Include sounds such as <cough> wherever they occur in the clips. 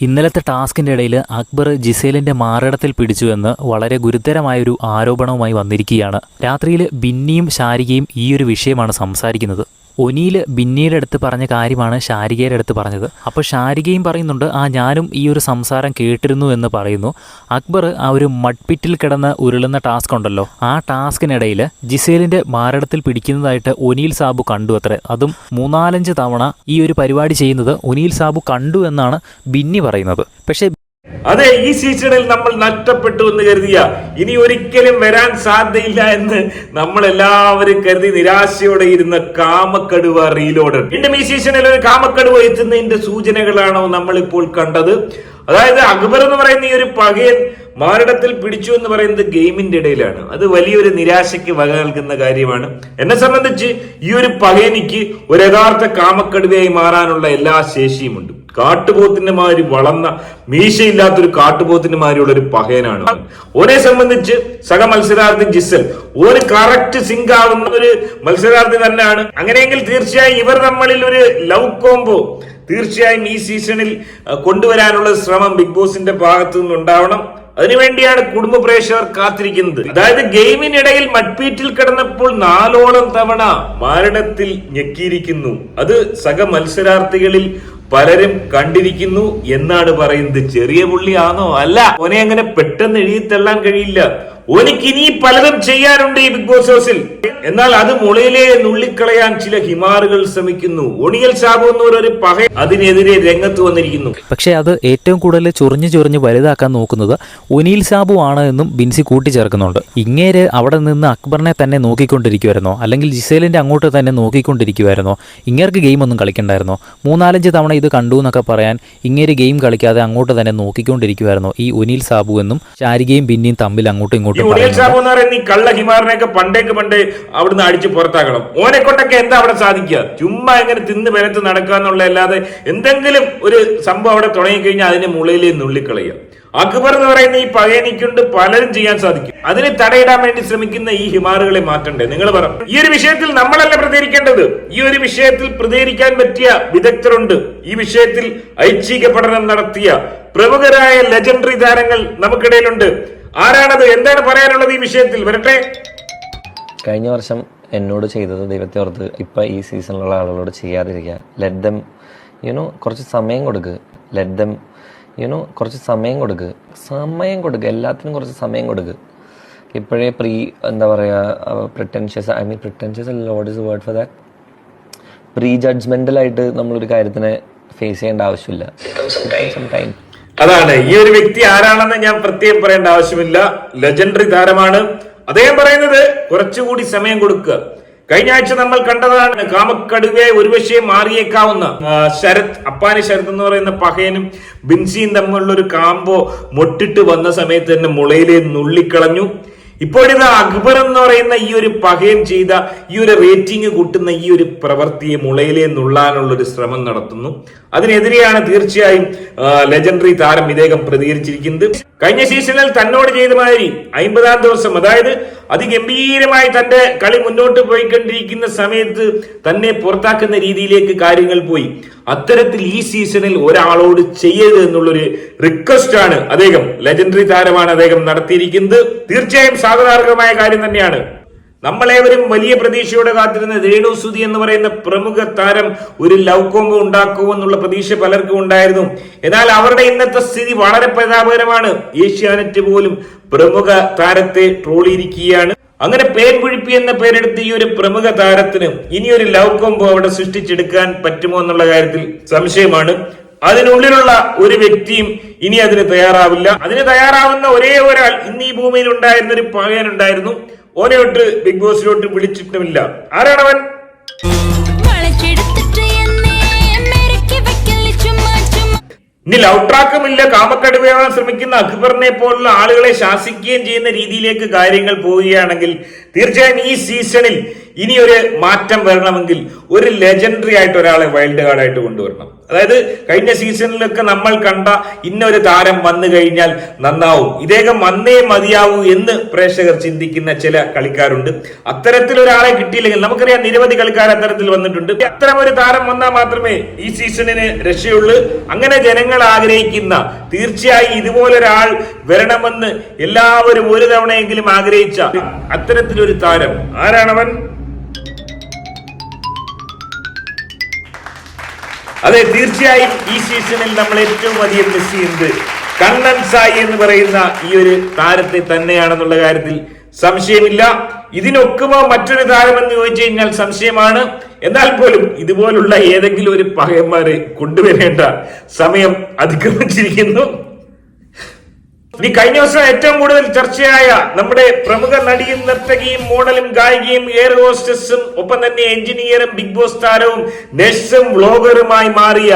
ഇന്നലത്തെ ടാസ്കിന്റെ ഇടയിൽ അക്ബർ ജിസേലിന്റെ മാറിടത്തിൽ പിടിച്ചുവെന്ന് വളരെ ഗുരുതരമായൊരു ആരോപണവുമായി വന്നിരിക്കുകയാണ്. രാത്രിയിൽ ബിന്നിയും ശാരികയും ഈ ഒരു വിഷയമാണ് സംസാരിക്കുന്നത്. ഒനിയിൽ ബിന്നിയുടെ അടുത്ത് പറഞ്ഞ കാര്യമാണ് ഷാരികയുടെ അടുത്ത് പറഞ്ഞത്. അപ്പോൾ ഷാരികയും പറയുന്നുണ്ട് ആ ഞാനും ഈ ഒരു സംസാരം കേട്ടിരുന്നു എന്ന് പറയുന്നു. അക്ബർ ആ ഒരു മഡ്പിറ്റിൽ കിടന്ന് ഉരുളുന്ന ടാസ്ക് ഉണ്ടല്ലോ ആ ടാസ്കിനിടയിൽ ജിസേലിന്റെ മാരടത്തിൽ പിടിക്കുന്നതായിട്ട് ഒനിയിൽ സാബു കണ്ടു അത്രേ. അതും മൂന്നാലഞ്ച് തവണ ഈ ഒരു പരിപാടി ചെയ്യുന്നത് ഒനിയിൽ സാബു കണ്ടു എന്നാണ് ബിന്നി പറയുന്നത്. പക്ഷേ അതെ ഈ സീസണിൽ നമ്മൾ നഷ്ടപ്പെട്ടു എന്ന് കരുതിയ ഇനി ഒരിക്കലും വരാൻ സാധ്യയില്ല എന്ന് നമ്മൾ എല്ലാവരും കരുതി നിരാശയോടെ ഇരുന്ന കാമക്കടുവ റീലോഡർ. വീണ്ടും ഈ സീസണിൽ ഒരു കാമക്കടുവ എത്തുന്നതിന്റെ സൂചനകളാണോ നമ്മൾ ഇപ്പോൾ കണ്ടത്? അതായത് അക്ബർ എന്ന് പറയുന്ന ഈ ഒരു പകയൻ മാരടത്തിൽ പിടിച്ചു എന്ന് പറയുന്നത് ഗെയിമിന്റെ ഇടയിലാണ്. അത് വലിയൊരു നിരാശയ്ക്ക് വക നൽകുന്ന കാര്യമാണ്. എന്നെ സംബന്ധിച്ച് ഈ ഒരു പകയനിക്ക് ഒരു യഥാർത്ഥ കാമക്കടുവയായി മാറാനുള്ള എല്ലാ ശേഷിയുമുണ്ട്. കാട്ടുപോത്തിന്റെ മാതിരി വളർന്ന മീശയില്ലാത്തൊരു കാട്ടുപോത്തിന്റെ മാതിരിയുള്ള ഒരു അവൻ. ഓനെ സംബന്ധിച്ച് സഹ മത്സരാർത്ഥി ജിസൽ. ഒരു കറക്റ്റ് സിങ്ക് ആവുന്ന ഒരു മത്സരാർത്ഥി തന്നെയാണ്. അങ്ങനെയെങ്കിൽ തീർച്ചയായും ഇവർ നമ്മളിൽ ഒരു ലവ് കോംബോ തീർച്ചയായും ഈ സീസണിൽ കൊണ്ടുവരാനുള്ള ശ്രമം ബിഗ് ബോസിന്റെ ഭാഗത്തു നിന്നുണ്ടാവണം അതിനുവേണ്ടിയാണ് കുടുംബ പ്രേക്ഷകർ കാത്തിരിക്കുന്നത്. അതായത് ഗെയിമിനിടയിൽ മഡ്പീറ്റിൽ കിടന്നപ്പോൾ നാലോളം തവണ മാരടത്തിൽ ഞെക്കിയിരിക്കുന്നു. അത് സഹ മത്സരാർത്ഥികളിൽ പലരും കണ്ടിരിക്കുന്നു എന്നാണ് പറയുന്നത്. ചെറിയ പുള്ളിയാണോ? അല്ല. ഓനെ അങ്ങനെ പെട്ടെന്ന് എഴുതി തള്ളാൻ കഴിയില്ല. ഓനിക്ക് ഇനി പലതും ചെയ്യാനുണ്ട് ഈ ബിഗ് ബോസ് ഹൗസിൽ. എന്നാൽ അത് മുളയിലെ നുള്ളിക്കളയാൻ ചില ഹിമാറുകൾ ശ്രമിക്കുന്നു. ഒണിയൽ സാബു എന്നൊരു പക അതിനെതിരെ രംഗത്ത് വന്നിരിക്കുന്നു. പക്ഷേ അത് ഏറ്റവും കൂടുതൽ ചൊറിഞ്ഞു ചൊറിഞ്ഞ് വലുതാക്കാൻ നോക്കുന്നത് ഒനിയൽ സാബു ആണ് എന്നും ബിൻസി കൂട്ടിച്ചേർക്കുന്നുണ്ട്. ഇങ്ങേര് അവിടെ നിന്ന് അക്ബറിനെ തന്നെ നോക്കിക്കൊണ്ടിരിക്കുമായിരുന്നോ അല്ലെങ്കിൽ ജിസേലിന്റെ അങ്ങോട്ട് തന്നെ നോക്കിക്കൊണ്ടിരിക്കുമായിരുന്നോ ഇങ്ങേർക്ക് ഗെയിം ഒന്നും കളിക്കണ്ടായിരുന്നോ? മൂന്നാലഞ്ച് തവണ ഇത് കണ്ടു എന്നൊക്കെ പറയാൻ ഇങ്ങേര് ഗെയിം കളിക്കാതെ അങ്ങോട്ട് തന്നെ നോക്കിക്കൊണ്ടിരിക്കുമായിരുന്നോ ഈ ഒനീൽ സാബു എന്നും ശാരികയും ബിന്നിയും തമ്മിൽ അങ്ങോട്ടും ഇങ്ങോട്ടും എന്ന് പറയുന്ന ഈ കള്ള ഹിമാറിനെയൊക്കെ പണ്ടേക്ക് പണ്ടേ അവിടുന്ന് അടിച്ച് പുറത്താക്കണം. ഓനെ കൊണ്ടൊക്കെ എന്താ അവിടെ സാധിക്കുക? ചുമ്മാ എങ്ങനെ തിന്ന് പെനത്ത് നടക്കുക എന്നുള്ള അല്ലാതെ എന്തെങ്കിലും ഒരു സംഭവം അവിടെ തുടങ്ങി കഴിഞ്ഞാൽ അതിനെ മുളയിലേ നുള്ളിക്കളയുക. അക്ബർ എന്ന് പറയുന്ന ഈ പകയനിക്കൊണ്ട് പലരും ചെയ്യാൻ സാധിക്കും. അതിനെ തടയിടാൻ വേണ്ടി ശ്രമിക്കുന്ന ഈ ഹിമാറുകളെ മാറ്റണ്ടേ? നിങ്ങൾ പറ. ഈ ഒരു വിഷയത്തിൽ നമ്മളല്ല പ്രതികരിക്കേണ്ടത്? ഈ ഒരു വിഷയത്തിൽ പ്രതികരിക്കാൻ പറ്റിയ വിദഗ്ധരുണ്ട്. ഈ വിഷയത്തിൽ ഐച്ഛിക പഠനം നടത്തിയ പ്രമുഖരായ ലെജൻഡറി താരങ്ങൾ നമുക്കിടയിലുണ്ട്. ആരാണത്? എന്താണ് പറയാനുള്ളത് ഈ വിഷയത്തിൽ? വരട്ടെ. കഴിഞ്ഞ വർഷം എന്നോട് ചെയ്തത് ദൈവത്തെ ഓർത്ത് ഇപ്പം ഈ സീസണിലുള്ള ആളുകളോട് ചെയ്യാതിരിക്കുക. ലെറ്റ് ദം യുനോ കുറച്ച് സമയം കൊടുക്കുക ലെറ്റ് ദം യുനോ കുറച്ച് സമയം കൊടുക്കുക സമയം കൊടുക്കുക എല്ലാത്തിനും കുറച്ച് സമയം കൊടുക്കുക ഇപ്പോഴേ പ്രീ എന്താ പറയുക പ്രിട്ടൻഷ്യസ് ഐ മീൻ പ്രിട്ടൻഷ്യസ് അല്ല what is word for that pre ജഡ്ജ്മെന്റലായിട്ട് നമ്മളൊരു കാര്യത്തിനെ ഫേസ് ചെയ്യേണ്ട ആവശ്യമില്ല. സം ടൈം അതാണ്. ഈ ഒരു വ്യക്തി ആരാണെന്ന് ഞാൻ പ്രത്യേകം പറയേണ്ട ആവശ്യമില്ല. ലെജൻഡറി താരമാണ്. അദ്ദേഹം പറയുന്നത് കുറച്ചുകൂടി സമയം കൊടുക്കുക. കഴിഞ്ഞ ആഴ്ച നമ്മൾ കണ്ടതാണ് കാമക്കടുവെ ഒരുപക്ഷെ മാറിയേക്കാവുന്ന ശരത് അപ്പാനി ശരത് എന്ന് പറയുന്ന പഹയനും ബിൻസിയും തമ്മിലുള്ള ഒരു കാമ്പോ മൊട്ടിട്ട് വന്ന സമയത്ത് തന്നെ മുളയിലെ നുള്ളിക്കളഞ്ഞു. ഇപ്പോഴിത് അക്ബർ എന്ന് പറയുന്ന ഈ ഒരു പകയം ചെയ്ത ഈ ഒരു റേറ്റിംഗ് കൂട്ടുന്ന ഈ ഒരു പ്രവൃത്തിയെ മുളയിലെ നുള്ളാനുള്ള ഒരു ശ്രമം നടത്തുന്നു. അതിനെതിരെയാണ് തീർച്ചയായും ലെജൻഡറി താരം ഇദ്ദേഹം പ്രതികരിച്ചിരിക്കുന്നത്. കഴിഞ്ഞ സീസണിൽ തന്നോട് ചെയ്ത മാതിരി അമ്പതാം ദിവസം അതായത് അതിഗംഭീരമായി തന്റെ കളി മുന്നോട്ട് പോയിക്കൊണ്ടിരിക്കുന്ന സമയത്ത് തന്നെ പുറത്താക്കുന്ന രീതിയിലേക്ക് കാര്യങ്ങൾ പോയി. അത്തരത്തിൽ ഈ സീസണിൽ ഒരാളോട് ചെയ്യരുത് എന്നുള്ളൊരു റിക്വസ്റ്റ് ആണ് അദ്ദേഹം ലെജൻഡറി താരമാണ് അദ്ദേഹം നടത്തിയിരിക്കുന്നത്. തീർച്ചയായും സ്വാഗതാർഹമായ കാര്യം തന്നെയാണ്. നമ്മളേവരും വലിയ പ്രതീക്ഷയോടെ കാത്തിരുന്ന രേണു സുധി എന്ന് പറയുന്ന പ്രമുഖ താരം ഒരു ലവ് കോംബോ ഉണ്ടാക്കുമെന്നുള്ള പ്രതീക്ഷ പലർക്കും ഉണ്ടായിരുന്നു. എന്നാൽ അവരുടെ ഇന്നത്തെ സ്ഥിതി വളരെ പ്രതാപകരമാണ്. ഏഷ്യാനെറ്റ് പോലും പ്രമുഖ താരത്തെ ട്രോളിയിരിക്കുകയാണ്. അങ്ങനെ പേൻപുഴിപ്പി എന്ന പേരെടുത്ത് ഈ ഒരു പ്രമുഖ താരത്തിന് ഇനിയൊരു ലവ് കോംബോ അവിടെ സൃഷ്ടിച്ചെടുക്കാൻ പറ്റുമോ എന്നുള്ള കാര്യത്തിൽ സംശയമാണ്. അതിനുള്ളിലുള്ള ഒരു വ്യക്തിയും ഇനി അതിന് തയ്യാറാവില്ല. അതിന് തയ്യാറാവുന്ന ഒരേ ഒരാൾ ഇന്ന് ഈ ഭൂമിയിൽ ഉണ്ടായിരുന്ന ഒരു പകയനുണ്ടായിരുന്നു ഓനെയൊട്ട് ബിഗ് ബോസിലോട്ട് വിളിച്ചിട്ടുമില്ല. ആരാണവൻ? അവൻ ഇനി ലവ് ട്രാക്കുമില്ല കാമക്കടുവയാവാൻ ശ്രമിക്കുന്ന അക്ബറിനെ പോലുള്ള ആളുകളെ ശാസിക്കുകയും ചെയ്യുന്ന രീതിയിലേക്ക് കാര്യങ്ങൾ പോവുകയാണെങ്കിൽ തീർച്ചയായും ഈ സീസണിൽ ഇനി ഒരു മാറ്റം വരണമെങ്കിൽ ഒരു ലെജൻഡറി ആയിട്ട് ഒരാളെ വൈൽഡ് കാർഡായിട്ട് കൊണ്ടുവരണം. അതായത് കഴിഞ്ഞ സീസണിലൊക്കെ നമ്മൾ കണ്ട ഇന്നൊരു താരം വന്നു കഴിഞ്ഞാൽ നന്നാവും. ഇദ്ദേഹം വന്നേ മതിയാവൂ എന്ന് പ്രേക്ഷകർ ചിന്തിക്കുന്ന ചില കളിക്കാരുണ്ട്. അത്തരത്തിലൊരാളെ കിട്ടിയില്ലെങ്കിൽ നമുക്കറിയാം നിരവധി കളിക്കാർ അത്തരത്തിൽ വന്നിട്ടുണ്ട്. അത്തരം ഒരു താരം വന്നാൽ മാത്രമേ ഈ സീസണിന് രക്ഷയുള്ളൂ. അങ്ങനെ ജനങ്ങൾ ആഗ്രഹിക്കുന്ന തീർച്ചയായും ഇതുപോലൊരാൾ വരണമെന്ന് എല്ലാവരും ഒരു തവണയെങ്കിലും ആഗ്രഹിച്ച അത്തരത്തിലൊരു താരം. ആരാണവൻ? അതെ തീർച്ചയായും ഈ സീസണിൽ നമ്മൾ ഏറ്റവും അധികം മിസ് ചെയ്യുന്നത് കണ്ണൻ സായി എന്ന് പറയുന്ന ഈ ഒരു താരത്തെ തന്നെയാണെന്നുള്ള കാര്യത്തിൽ സംശയമില്ല. ഇതിനൊക്കുമോ മറ്റൊരു താരമെന്ന് ചോദിച്ചു കഴിഞ്ഞാൽ സംശയമാണ്. എന്നാൽ പോലും ഇതുപോലുള്ള ഏതെങ്കിലും ഒരു പകയന്മാരെ കൊണ്ടുവരേണ്ട സമയം അതിക്രമിച്ചിരിക്കുന്നു. ഇനി കഴിഞ്ഞ ദിവസം ഏറ്റവും കൂടുതൽ ചർച്ചയായ നമ്മുടെ പ്രമുഖ നടിയും നർത്തകിയും മോഡലും ഗായികയും എയർ ഹോസ്റ്റസും ഒപ്പം തന്നെ എഞ്ചിനീയറും ബിഗ് ബോസ് താരവും നഴ്സും വ്ലോഗറുമായി മാറിയ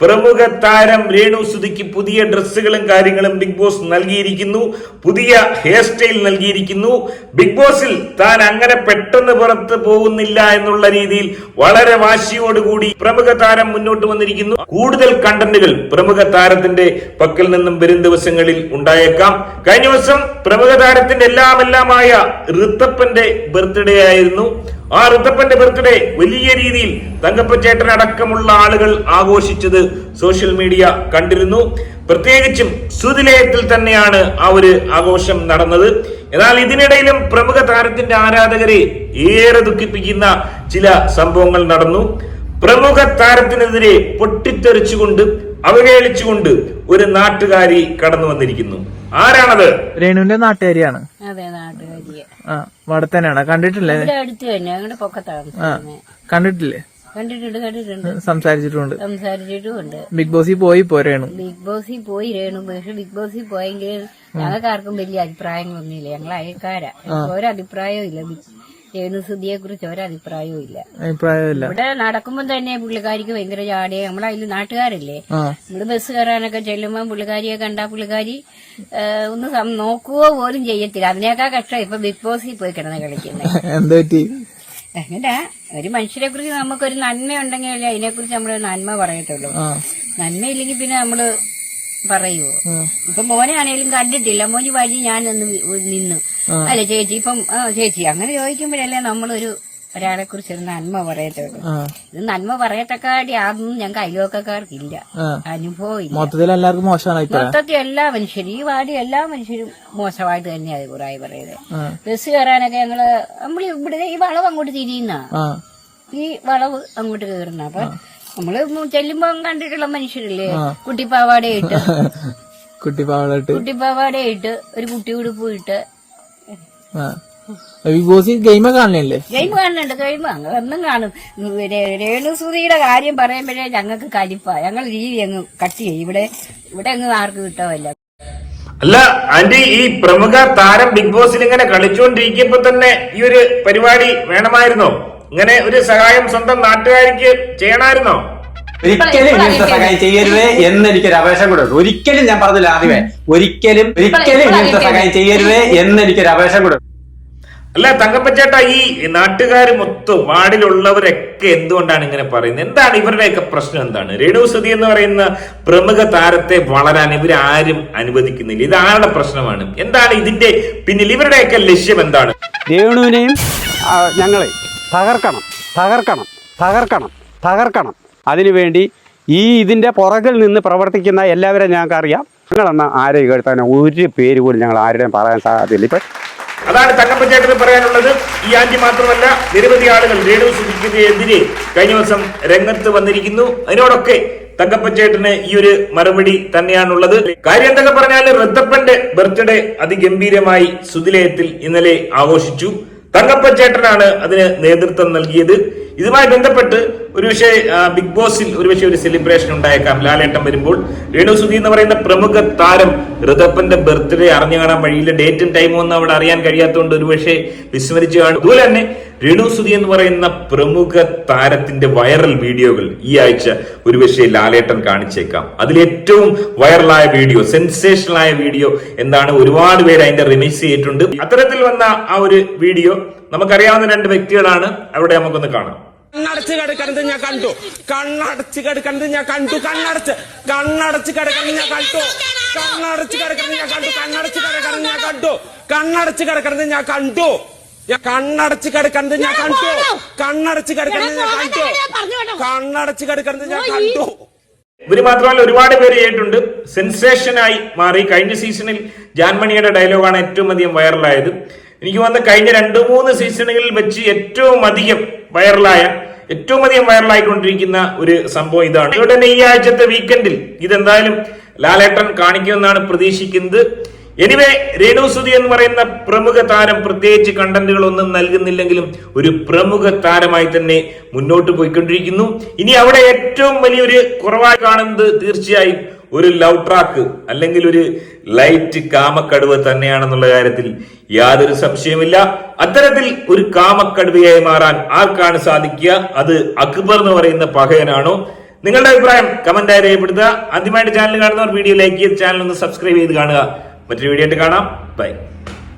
പ്രമുഖ താരം രേണു സുധിക്ക് പുതിയ ഡ്രസ്സുകളും കാര്യങ്ങളും ബിഗ് ബോസ് നൽകിയിരിക്കുന്നു. പുതിയ ഹെയർ സ്റ്റൈൽ നൽകിയിരിക്കുന്നു. ബിഗ് ബോസിൽ താൻ അങ്ങനെ പെട്ടെന്ന് പുറത്ത് പോകുന്നില്ല എന്നുള്ള രീതിയിൽ വളരെ വാശിയോടുകൂടി പ്രമുഖ താരം മുന്നോട്ട് വന്നിരിക്കുന്നു. കൂടുതൽ കണ്ടന്റുകൾ പ്രമുഖ താരത്തിന്റെ പക്കൽ നിന്നും വരും ദിവസങ്ങളിൽ ഉണ്ടായേക്കാം. കഴിഞ്ഞ ദിവസം പ്രമുഖ താരത്തിന്റെ എല്ലാമെല്ലാമായ ഋത്തപ്പന്റെ ബർത്ത്ഡേ ആയിരുന്നു. ആ ഋത്തപ്പന്റെ ബർത്ത്ഡേ വലിയ രീതിയിൽ തങ്കപ്പച്ചേട്ടൻ അടക്കമുള്ള ആളുകൾ ആഘോഷിച്ചത് സോഷ്യൽ മീഡിയ കണ്ടിരുന്നു. പ്രത്യേകിച്ചും സുതിലയത്തിൽ തന്നെയാണ് ആ ഒരു ആഘോഷം നടന്നത്. എന്നാൽ ഇതിനിടയിലും പ്രമുഖ താരത്തിന്റെ ആരാധകരെ ഏറെ ദുഃഖിപ്പിക്കുന്ന ചില സംഭവങ്ങൾ നടന്നു. പ്രമുഖ താരത്തിനെതിരെ പൊട്ടിത്തെറിച്ചുകൊണ്ട് അവഹേളിച്ചുകൊണ്ട് ഒരു നാട്ടുകാരി കടന്നു വന്നിരിക്കുന്നു. ആരാണത്? രേണുവിന്റെ നാട്ടുകാരിയാണ്. അതെ നാട്ടുകാരിയെ ആ വടത്തനാണ്? കണ്ടിട്ടില്ലേ? അടുത്ത് തന്നെ ഞങ്ങളുടെ പൊക്കത്താണ് ആ കണ്ടിട്ടില്ലേ? കണ്ടിട്ടുണ്ട് കണ്ടിട്ടുണ്ട്. സംസാരിച്ചിട്ടുണ്ട്. സംസാരിച്ചിട്ടുമുണ്ട്. ബിഗ് ബോസിൽ പോയി പോരേണു ബിഗ് ബോസിൽ പോയി രേണു പക്ഷെ ബിഗ് ബോസിൽ പോയെങ്കിൽ ഞങ്ങൾക്ക് ആർക്കും വലിയ അഭിപ്രായങ്ങളൊന്നുമില്ല. ഞങ്ങൾ അയൽക്കാരാ. ഒരഭിപ്രായവും ഇല്ല. ബിഗ് രേണു സുധിയെ കുറിച്ച് ഒരഭിപ്രായവും ഇല്ല അഭിപ്രായമില്ല ഇവിടെ നടക്കുമ്പോൾ തന്നെ പുള്ളിക്കാരിക്ക് ഭയങ്കര ജാടിയെ നമ്മളതിൽ നാട്ടുകാരല്ലേ? നമ്മൾ ബസ് കയറാനൊക്കെ ചെല്ലുമ്പോൾ പുള്ളിക്കാരിയെ കണ്ടാ പുള്ളിക്കാരി ഒന്ന് നോക്കുകയോ പോലും ചെയ്യത്തില്ല. അതിനേക്കാ കഷ്ടം ഇപ്പൊ ബിഗ് ബോസിൽ പോയി കിടന്ന് കളിക്കുന്നത് <laughs> എന്താ അങ്ങനെ ഒരു മനുഷ്യരെ കുറിച്ച് നമുക്കൊരു നന്മ ഉണ്ടെങ്കിൽ അതിനെക്കുറിച്ച് നമ്മൾ നന്മ പറയത്തുള്ളൂ. നന്മ ഇല്ലെങ്കിൽ പിന്നെ നമ്മൾ പറയുവോ? ഇപ്പൊ മോനെ ആണെങ്കിലും കണ്ടിട്ടില്ല. മോന് വഴി ഞാനൊന്ന് നിന്നു. അല്ലെ ചേച്ചി ഇപ്പം ആ ചേച്ചി അങ്ങനെ ചോദിക്കുമ്പോഴല്ലേ നമ്മളൊരു ഒരാളെ കുറിച്ച് ഒരു നന്മ പറയത്തുള്ളൂ. ആ. ഇത് നന്മ പറയത്തക്കാടി ആദ്യം ഞങ്ങൾക്ക് അയൽവക്കക്കാർക്കില്ല ആ. അനുഭവം ഇല്ല മൊത്തത്തിൽ എല്ലാവർക്കും മോശമാണ് അഭിപ്രായം. മൊത്തത്തിൽ എല്ലാ മനുഷ്യരും ഈ വാർഡിൽ എല്ലാ മനുഷ്യരും മോശമായിട്ട് തന്നെയാണ് കുറായി പറയുന്നത്. ആ. ബസ് കയറാനൊക്കെ ഞങ്ങൾ നമ്മൾ ഇവിടെ ഈ വളവ് അങ്ങോട്ട് തിരിയുന്ന. ആ. ഈ വളവ് അങ്ങോട്ട് കയറുന്ന. അപ്പൊ നമ്മൾ ചെല്ലുമ്പോ കണ്ടിട്ടുള്ള മനുഷ്യരില്ലേ? കുട്ടിപ്പാവാടയിട്ട്. കുട്ടി പാവടായിട്ട് കുട്ടിപ്പാവാടയിട്ട് ഒരു കുട്ടി ഉടുപ്പ് ഇട്ട് ആ ബിഗ് ബോസിൽ ഗെയിം കാണലില്ലേ ഗെയിം കാണുന്നുണ്ട് ഗെയിം എന്നും കാണും. രേണുസുതിയുടെ കാര്യം പറയുമ്പോഴേ ഞങ്ങൾക്ക് കലിപ്പ. ഞങ്ങൾ രീതി അങ്ങ് കട്ട് ചെയ്യും. ഇവിടെ ഇവിടെ അങ്ങ് ആർക്കും കിട്ടാവില്ല അല്ല ആന്റി ഈ പ്രമുഖ താരം ബിഗ് ബോസിൽ ഇങ്ങനെ കളിച്ചുകൊണ്ടിരിക്കുമ്പോ തന്നെ ഈ ഒരു പരിപാടി വേണമായിരുന്നോ? ഇങ്ങനെ ഒരു സഹായം സ്വന്തം നാട്ടുകാരിക്ക് ചെയ്യണമായിരുന്നോ? ഒരിക്കലും ഇങ്ങനത്തെ സഹായം ചെയ്യരുത് എന്ന് എനിക്കൊരു അപേക്ഷ കൂടെ ഉണ്ട്. ഒരിക്കലും ഞാൻ പറഞ്ഞില്ല ആദ്യമേ ഒരിക്കലും ഒരിക്കലും ഇങ്ങനത്തെ സഹായം ചെയ്യരുത് എന്ന് എനിക്കൊരു അപേക്ഷ കൂടെ. അല്ല തങ്കപ്പച്ചേട്ട ഈ നാട്ടുകാർ മൊത്തം വാർഡിലുള്ളവരൊക്കെ എന്തുകൊണ്ടാണ് ഇങ്ങനെ പറയുന്നത്? എന്താണ് ഇവരുടെയൊക്കെ പ്രശ്നം എന്താണ്? രേണു സുധി എന്ന് പറയുന്ന പ്രമുഖ താരത്തെ വളരാൻ ഇവരാരും അനുവദിക്കുന്നില്ല. ഇത് ആരുടെ പ്രശ്നമാണ്? എന്താണ് ഇതിന്റെ പിന്നിൽ ഇവരുടെയൊക്കെ ലക്ഷ്യം എന്താണ്? രേണുവിനെയും ഞങ്ങളെ തകർക്കണം തകർക്കണം തകർക്കണം തകർക്കണം. അതിനുവേണ്ടി ഈ ഇതിന്റെ പുറകിൽ നിന്ന് പ്രവർത്തിക്കുന്ന എല്ലാവരെയും ഞങ്ങൾക്ക് അറിയാം നിങ്ങളെന്ന ആരെയും കേൾത്താൻ ഒരു പേര് പോലും ഞങ്ങൾ ആരുടെയും പറയാൻ സാധ്യതയില്ല. ഇപ്പം അതാണ് തങ്കപ്പച്ചേട്ടന് പറയാനുള്ളത്. ഈ ആന്റി മാത്രമല്ല നിരവധി ആളുകൾ രേണു സുധിക്കെതിരെ കഴിഞ്ഞ ദിവസം രംഗത്ത് വന്നിരിക്കുന്നു. അതിനോടൊക്കെ തങ്കപ്പച്ചേട്ടന് ഈ ഒരു മറുപടി തന്നെയാണുള്ളത്. കാര്യം എന്തൊക്കെ പറഞ്ഞാൽ റദ്ദപ്പന്റെ ബർത്ത്ഡേ അതിഗംഭീരമായി സുതിലയത്തിൽ ഇന്നലെ ആഘോഷിച്ചു. തങ്കപ്പച്ചേട്ടനാണ് അതിന് നേതൃത്വം നൽകിയത്. ഇതുമായി ബന്ധപ്പെട്ട് ഒരുപക്ഷെ ബിഗ് ബോസിൽ ഒരുപക്ഷെ ഒരു സെലിബ്രേഷൻ ഉണ്ടായേക്കാം. ലാലേട്ടം വരുമ്പോൾ രേണു സുധി എന്ന് പറയുന്ന പ്രമുഖ താരം ഋതപ്പന്റെ ബർത്ത്ഡേ അറിഞ്ഞു കാണാൻ വഴിയില്ല. ഡേറ്റും ടൈമും ഒന്നും അവിടെ അറിയാൻ കഴിയാത്തതുകൊണ്ട് ഒരുപക്ഷെ വിസ്മരിച്ചു കാണും. അതുപോലെ തന്നെ രേണു സുധി എന്ന് പറയുന്ന പ്രമുഖ താരത്തിന്റെ വൈറൽ വീഡിയോകൾ ഈ ആഴ്ച ഒരുപക്ഷെ ലാലേട്ടൻ കാണിച്ചേക്കാം. അതിൽ ഏറ്റവും വൈറലായ വീഡിയോ സെൻസേഷണൽ ആയ വീഡിയോ എന്താണ് ഒരുപാട് പേര് അതിന്റെ റിമിക്സ് ചെയ്തിട്ടുണ്ട്. അത്തരത്തിൽ വന്ന ആ ഒരു വീഡിയോ നമുക്കറിയാവുന്ന രണ്ട് വ്യക്തികളാണ്. അവിടെ നമുക്കൊന്ന് കാണാം. കണ്ണടച്ച് കിടക്കണത് ഞാൻ കണ്ടു. കണ്ണടച്ച് കിടക്കണത് ഞാൻ കണ്ടു. കണ്ണടച്ച്. കണ്ണടച്ച് കിടക്കണത് ഞാൻ കണ്ടു. കണ്ണടച്ച് കിടക്കണത് ഞാൻ കണ്ടു. കണ്ണടച്ച് കിടക്കണത് ഞാൻ കണ്ടു. കണ്ണടച്ച് കിടക്കണത് ഞാൻ കണ്ടു. കണ്ണടച്ച് കിടക്കണത് ഞാൻ കണ്ടു. കണ്ണടച്ച് കിടക്കണത് ഞാൻ കണ്ടു. കണ്ണടച്ച് കിടക്കണത് ഞാൻ കണ്ടു. ഇവർ മാത്രമല്ല ഒരുപാട് പേര് ചെയ്തിട്ടുണ്ട് സെൻസേഷനായി മാറി. കഴിഞ്ഞ സീസണിൽ ജാൻമണിയുടെ ഡയലോഗാണ് ഏറ്റവും അധികം വൈറലായത്. എനിക്ക് വന്ന കഴിഞ്ഞ രണ്ട് മൂന്ന് സീസണുകളിൽ വെച്ച് ഏറ്റവും അധികം വൈറലായ ഏറ്റവും അധികം വൈറലായിക്കൊണ്ടിരിക്കുന്ന ഒരു സംഭവം ഇതാണ്. ഇവിടെ തന്നെ ഈ ആഴ്ചത്തെ വീക്കെൻഡിൽ ഇതെന്തായാലും ലാലേട്ടൻ കാണിക്കുമെന്നാണ് പ്രതീക്ഷിക്കുന്നത്. എനിവേ രേണു സുധി എന്ന് പറയുന്ന പ്രമുഖ താരം പ്രത്യേകിച്ച് കണ്ടന്റുകൾ ഒന്നും നൽകുന്നില്ലെങ്കിലും ഒരു പ്രമുഖ താരമായി തന്നെ മുന്നോട്ട് പോയിക്കൊണ്ടിരിക്കുന്നു. ഇനി അവിടെ ഏറ്റവും വലിയൊരു കുറവായി കാണുന്നത് തീർച്ചയായും ഒരു ലവ് ട്രാക്ക് അല്ലെങ്കിൽ ഒരു ലൈറ്റ് കാമക്കടുവ തന്നെയാണെന്നുള്ള കാര്യത്തിൽ യാതൊരു സംശയമില്ല അത്തരത്തിൽ ഒരു കാമക്കടുവയായി മാറാൻ ആർക്കാണ് സാധിക്കുക? അത് അക്ബർ എന്ന് പറയുന്ന പകയനാണോ നിങ്ങളുടെ അഭിപ്രായം കമന്റായി രേഖപ്പെടുത്തുക. ആദ്യമായിട്ട് ചാനൽ കാണുന്നവർ വീഡിയോ ലൈക്ക് ചെയ്ത് ചാനൽ ഒന്ന് സബ്സ്ക്രൈബ് ചെയ്ത് കാണുക. മറ്റൊരു വീഡിയോ ആയിട്ട് കാണാം. ബൈ.